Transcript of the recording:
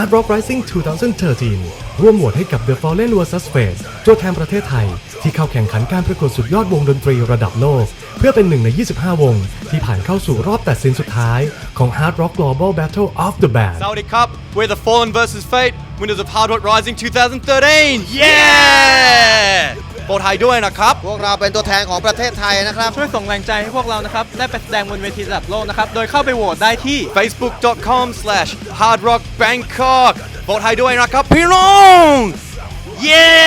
Hard Rock Rising 2013 ร่วมโหวตให้กับ The Fallen vs Fate ตัวแทนประเทศไทย ที่เข้าแข่งขันการประกวดสุดยอดวงดนตรีระดับโลก เพื่อเป็นหนึ่งใน 25 วง ที่ผ่านเข้าสู่รอบตัดสินสุดท้ายของ Hard Rock Global Battle of the Band Saudi Cup, we're the Fallen versus Fate, winners of Hard Rock Rising 2013. Yeah! โปรไทยด้วยนะครับ พวกเราเป็นตัวแทนของประเทศไทยนะครับ ช่วยส่งแรงใจให้พวกเรานะครับ ได้ไปแสดงบนเวทีระดับโลกนะครับ โดยเข้าไปโหวตได้ที่ facebook.com slash hardrockbangkok โปรไทยด้วยนะครับพี่น้อง Yeah!